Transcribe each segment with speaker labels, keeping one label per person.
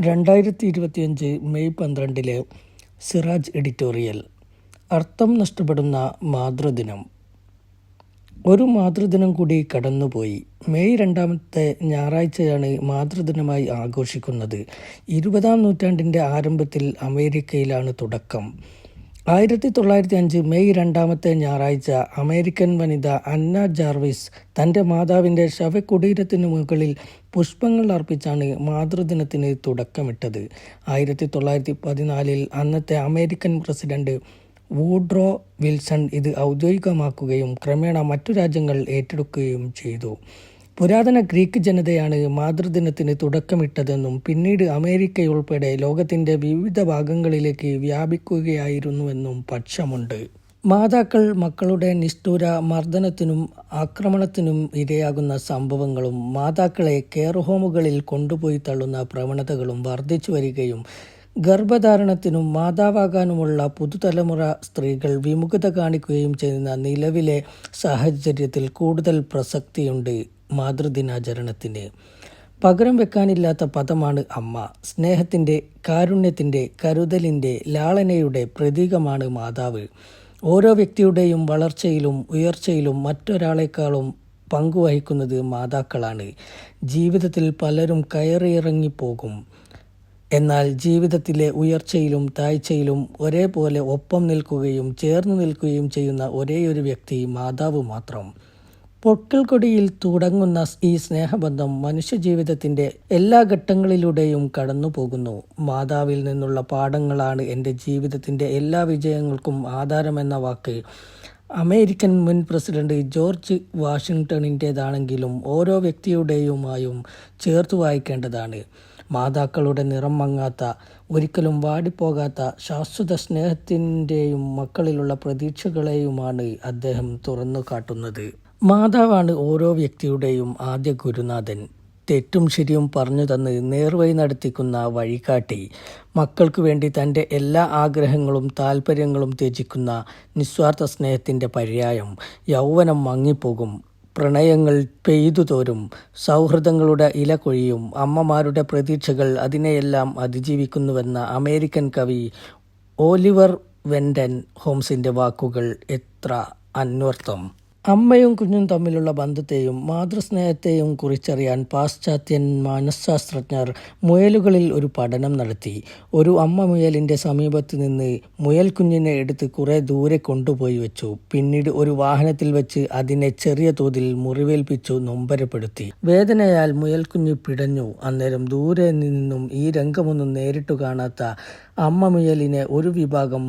Speaker 1: രണ്ടായിരത്തി ഇരുപത്തിയഞ്ച് May പന്ത്രണ്ടിലെ Siraj editorial അർത്ഥം നഷ്ടപ്പെടുന്ന മാതൃദിനം. ഒരു മാതൃദിനം കൂടി കടന്നുപോയി. മെയ് രണ്ടാമത്തെ ഞായറാഴ്ചയാണ് മാതൃദിനമായി ആഘോഷിക്കുന്നത്. ഇരുപതാം നൂറ്റാണ്ടിന്റെ ആരംഭത്തിൽ അമേരിക്കയിലാണ് തുടക്കം. ആയിരത്തി തൊള്ളായിരത്തി അഞ്ച് മെയ് രണ്ടാമത്തെ ഞായറാഴ്ച അമേരിക്കൻ വനിത അന്ന ജാർവിസ് തന്റെ മാതാവിന്റെ ശവകുടീരത്തിന് മുകളിൽ പുഷ്പങ്ങൾ അർപ്പിച്ചാണ് മാതൃദിനത്തിന് തുടക്കമിട്ടത്. ആയിരത്തി തൊള്ളായിരത്തി പതിനാലിൽ അന്നത്തെ അമേരിക്കൻ പ്രസിഡന്റ് വൂഡ്രോ വിൽസൺ ഇത് ഔദ്യോഗികമാക്കുകയും ക്രമേണ മറ്റു രാജ്യങ്ങൾ ഏറ്റെടുക്കുകയും ചെയ്തു. പുരാതന ഗ്രീക്ക് ജനതയാണ് മാതൃദിനത്തിന് തുടക്കമിട്ടതെന്നും പിന്നീട് അമേരിക്കയുൾപ്പെടെ ലോകത്തിന്റെ വിവിധ ഭാഗങ്ങളിലേക്ക് വ്യാപിക്കുകയായിരുന്നുവെന്നും പക്ഷമുണ്ട്. മാതാക്കൾ മക്കളുടെ നിഷ്ഠൂര മർദ്ദനത്തിനും ആക്രമണത്തിനും ഇരയാകുന്ന സംഭവങ്ങളും മാതാക്കളെ കെയർ ഹോമുകളിൽ കൊണ്ടുപോയി തള്ളുന്ന പ്രവണതകളും വർദ്ധിച്ചു വരികയും ഗർഭധാരണത്തിനും മാതാവാകാനുമുള്ള പുതുതലമുറ സ്ത്രീകൾ വിമുഖത കാണിക്കുകയും ചെയ്യുന്ന നിലവിലെ സാഹചര്യത്തിൽ കൂടുതൽ പ്രസക്തിയുണ്ട്. മാതൃദിനാചരണത്തിന്. പകരം വെക്കാനില്ലാത്ത പദമാണ് അമ്മ. സ്നേഹത്തിന്റെ കാരുണ്യത്തിന്റെ കരുതലിന്റെ ലാളനയുടെ പ്രതീകമാണ് മാതാവ്. ഓരോ വ്യക്തിയുടെയും വളർച്ചയിലും ഉയർച്ചയിലും മറ്റൊരാളെക്കാളും പങ്കുവഹിക്കുന്നത് മാതാക്കളാണ്. ജീവിതത്തിൽ പലരും കയറിയിറങ്ങിപ്പോകും. എന്നാൽ ജീവിതത്തിലെ ഉയർച്ചയിലും താഴ്ചയിലും ഒരേപോലെ ഒപ്പം നിൽക്കുകയും ചേർന്ന് നിൽക്കുകയും ചെയ്യുന്ന ഒരേയൊരു വ്യക്തി മാതാവ് മാത്രം. പൊക്കിൾക്കൊടിയിൽ തുടങ്ങുന്ന ഈ സ്നേഹബന്ധം മനുഷ്യജീവിതത്തിന്റെ എല്ലാ ഘട്ടങ്ങളിലൂടെയും കടന്നു പോകുന്നു മാതാവിൽ നിന്നുള്ള പാഠങ്ങളാണ് എന്റെ ജീവിതത്തിന്റെ എല്ലാ വിജയങ്ങൾക്കും ആധാരമെന്ന വാക്ക്. അമേരിക്കൻ മുൻ പ്രസിഡന്റ് ജോർജ് വാഷിങ്ടണിന്റേതാണെങ്കിലും ഓരോ വ്യക്തിയുടെയുമായും ചേർത്ത് വായിക്കേണ്ടതാണ്. മാതാക്കളുടെ നിറം മങ്ങാത്ത ഒരിക്കലും വാടിപ്പോകാത്ത ശാശ്വത സ്നേഹത്തിന്റെയും മക്കളിലുള്ള പ്രതീക്ഷകളെയുമാണ് അദ്ദേഹം തുറന്നു കാട്ടുന്നത് മാതാവാണ് ഓരോ വ്യക്തിയുടെയും ആദ്യ ഗുരുനാഥൻ. തെറ്റും ശരിയും പറഞ്ഞു തന്ന് നേർവഴി നടത്തിക്കുന്ന വഴികാട്ടി മക്കൾക്ക് വേണ്ടി തന്റെ എല്ലാ ആഗ്രഹങ്ങളും താല്പര്യങ്ങളും ത്യജിക്കുന്ന നിസ്വാർത്ഥ സ്നേഹത്തിന്റെ പര്യായം യൗവനം മങ്ങിപ്പോകും. പ്രണയങ്ങൾ പെയ്തു തോരും. സൗഹൃദങ്ങളുടെ ഇല കൊഴിയും. അമ്മമാരുടെ പ്രതീക്ഷകൾ അതിനെയെല്ലാം അതിജീവിക്കുന്നുവെന്ന അമേരിക്കൻ കവി ഓലിവർ വെൻഡൻ ഹോംസിന്റെ വാക്കുകൾ എത്ര അന്വർത്ഥം. അമ്മയും കുഞ്ഞും തമ്മിലുള്ള ബന്ധത്തെയും മാതൃസ്നേഹത്തെയും കുറിച്ചറിയാൻ പാശ്ചാത്യൻ മനഃശാസ്ത്രജ്ഞർ മുയലുകളിൽ ഒരു പഠനം നടത്തി. ഒരു അമ്മ മുയലിന്റെ സമീപത്ത് നിന്ന് മുയൽ കുഞ്ഞിനെ എടുത്ത് കുറേ ദൂരെ കൊണ്ടുപോയി വെച്ചു. പിന്നീട് ഒരു വാഹനത്തിൽ വെച്ച് അതിനെ ചെറിയ തോതിൽ മുറിവേൽപ്പിച്ചു നൊമ്പരപ്പെടുത്തി. വേദനയാൽ മുയൽക്കുഞ്ഞ് പിടഞ്ഞു. അന്നേരം ദൂരെ നിന്നും ഈ രംഗമൊന്നും നേരിട്ടു കാണാത്ത അമ്മ മുയലിനെ ഒരു വിഭാഗം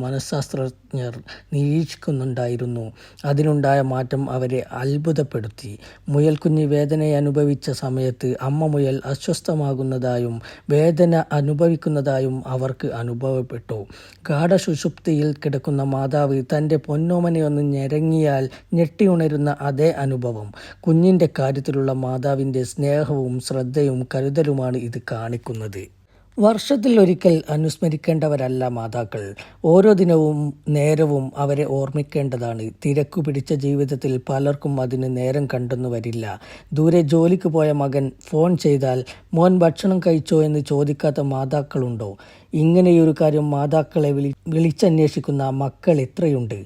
Speaker 1: മനഃശാസ്ത്രജ്ഞർ നിരീക്ഷിക്കുന്നുണ്ടായിരുന്നു. അതിനുണ്ടായ മാറ്റം അവരെ അത്ഭുതപ്പെടുത്തി. മുയൽക്കുഞ്ഞ് വേദന അനുഭവിച്ച സമയത്ത് അമ്മ മുയൽ അസ്വസ്ഥമാകുന്നതായും വേദന അനുഭവിക്കുന്നതായും അവർക്ക് അനുഭവപ്പെട്ടു. ഗാഠശുഷുപ്തിയിൽ കിടക്കുന്ന മാതാവ് തന്റെ പൊന്നോമനയൊന്ന് ഞെരങ്ങിയാൽ ഞെട്ടിയുണരുന്ന അതേ അനുഭവം. കുഞ്ഞിന്റെ കാര്യത്തിലുള്ള മാതാവിന്റെ സ്നേഹവും ശ്രദ്ധയും കരുതലുമാണ് ഇത് കാണിക്കുന്നത്. വർഷത്തിൽ ഒരിക്കൽ അനുസ്മരിക്കേണ്ടവരല്ല മാതാക്കൾ. ഓരോ ദിനവും നേരവും അവരെ ഓർമ്മിക്കേണ്ടതാണ്. തിരക്കു പിടിച്ച ജീവിതത്തിൽ പലർക്കും അതിന് നേരം കണ്ടെന്നു വരില്ല. ദൂരെ ജോലിക്ക് പോയ മകൻ ഫോൺ ചെയ്താൽ മോൻ ഭക്ഷണം കഴിച്ചോ എന്ന് ചോദിക്കാത്ത മാതാക്കളുണ്ടോ? ഇങ്ങനെയൊരു കാര്യം മാതാക്കളെ വിളി വിളിച്ചന്വേഷിക്കുന്ന മക്കൾ എത്രയുണ്ട്?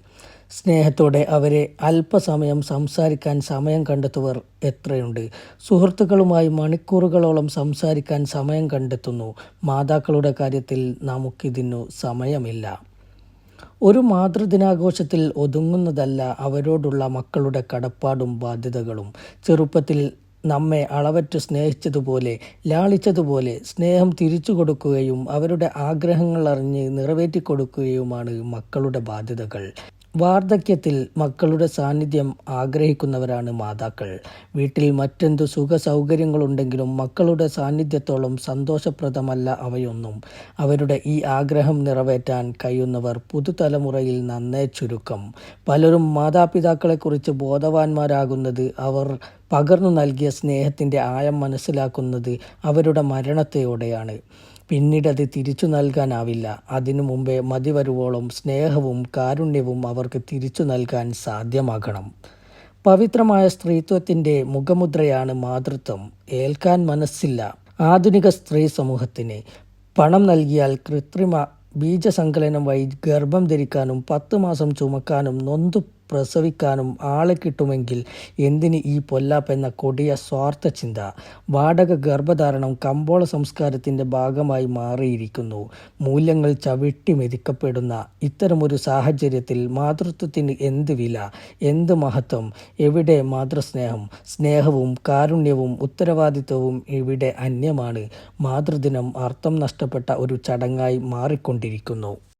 Speaker 1: സ്നേഹത്തോടെ അവരെ അല്പസമയം സംസാരിക്കാൻ സമയം കണ്ടെത്തുവർ എത്രയുണ്ട്. സുഹൃത്തുക്കളുമായി മണിക്കൂറുകളോളം സംസാരിക്കാൻ സമയം കണ്ടെത്തുന്നു. മാതാക്കളുടെ കാര്യത്തിൽ നമുക്കിതിനു സമയമില്ല. ഒരു മാതൃദിനാഘോഷത്തിൽ ഒതുങ്ങുന്നതല്ല അവരോടുള്ള മക്കളുടെ കടപ്പാടും ബാധ്യതകളും. ചെറുപ്പത്തിൽ നമ്മെ അളവറ്റ് സ്നേഹിച്ചതുപോലെ ലാളിച്ചതുപോലെ സ്നേഹം തിരിച്ചു കൊടുക്കുകയും അവരുടെ ആഗ്രഹങ്ങൾ അറിഞ്ഞ് നിറവേറ്റി കൊടുക്കുകയുമാണ് മക്കളുടെ ബാധ്യതകൾ. വാർദ്ധക്യത്തിൽ മക്കളുടെ സാന്നിധ്യം ആഗ്രഹിക്കുന്നവരാണ് മാതാക്കൾ. വീട്ടിൽ മറ്റെന്തു സുഖ സൗകര്യങ്ങളുണ്ടെങ്കിലും മക്കളുടെ സാന്നിധ്യത്തോളം സന്തോഷപ്രദമല്ല അവയൊന്നും. അവരുടെ ഈ ആഗ്രഹം നിറവേറ്റാൻ കഴിയുന്നവർ പുതുതലമുറയിൽ നന്നേ ചുരുക്കം. പലരും മാതാപിതാക്കളെക്കുറിച്ച് ബോധവാന്മാരാകുന്നത് അവർ പകർന്നു നൽകിയ സ്നേഹത്തിന്റെ ആയം മനസ്സിലാക്കുന്നത് അവരുടെ മരണത്തെയോടെയാണ്. പിന്നീട് അത് തിരിച്ചു നൽകാനാവില്ല. അതിനു മുമ്പേ മതിവരുവോളം സ്നേഹവും കാരുണ്യവും അവർക്ക് തിരിച്ചു നൽകാൻ സാധ്യമാകണം. പവിത്രമായ സ്ത്രീത്വത്തിന്റെ മുഖമുദ്രയാണ് മാതൃത്വം. ഏൽക്കാൻ മനസ്സില്ല. ആധുനിക സ്ത്രീ സമൂഹത്തിന് പണം നൽകിയാൽ കൃത്രിമ ബീജസങ്കലനം വഴി ഗർഭം ധരിക്കാനും പത്ത് മാസം ചുമക്കാനും നൊന്തു പ്രസവിക്കാനും ആളെ കിട്ടുമെങ്കിൽ എന്തിന് ഈ പൊല്ലാപ്പ് എന്ന കൊടിയ സ്വാർത്ഥ ചിന്ത? വാടക ഗർഭധാരണം കമ്പോള സംസ്കാരത്തിന്റെ ഭാഗമായി മാറിയിരിക്കുന്നു. മൂല്യങ്ങൾ ചവിട്ടി മെതിക്കപ്പെടുന്ന ഇത്തരമൊരു സാഹചര്യത്തിൽ മാതൃത്വത്തിന് എന്ത് വില? എന്ത് മഹത്വം? എവിടെ മാതൃസ്നേഹം? സ്നേഹവും കാരുണ്യവും ഉത്തരവാദിത്വവും ഇവിടെ അന്യമാണ്. മാതൃദിനം അർത്ഥം നഷ്ടപ്പെട്ട ഒരു ചടങ്ങായി മാറിക്കൊണ്ടിരിക്കുന്നു.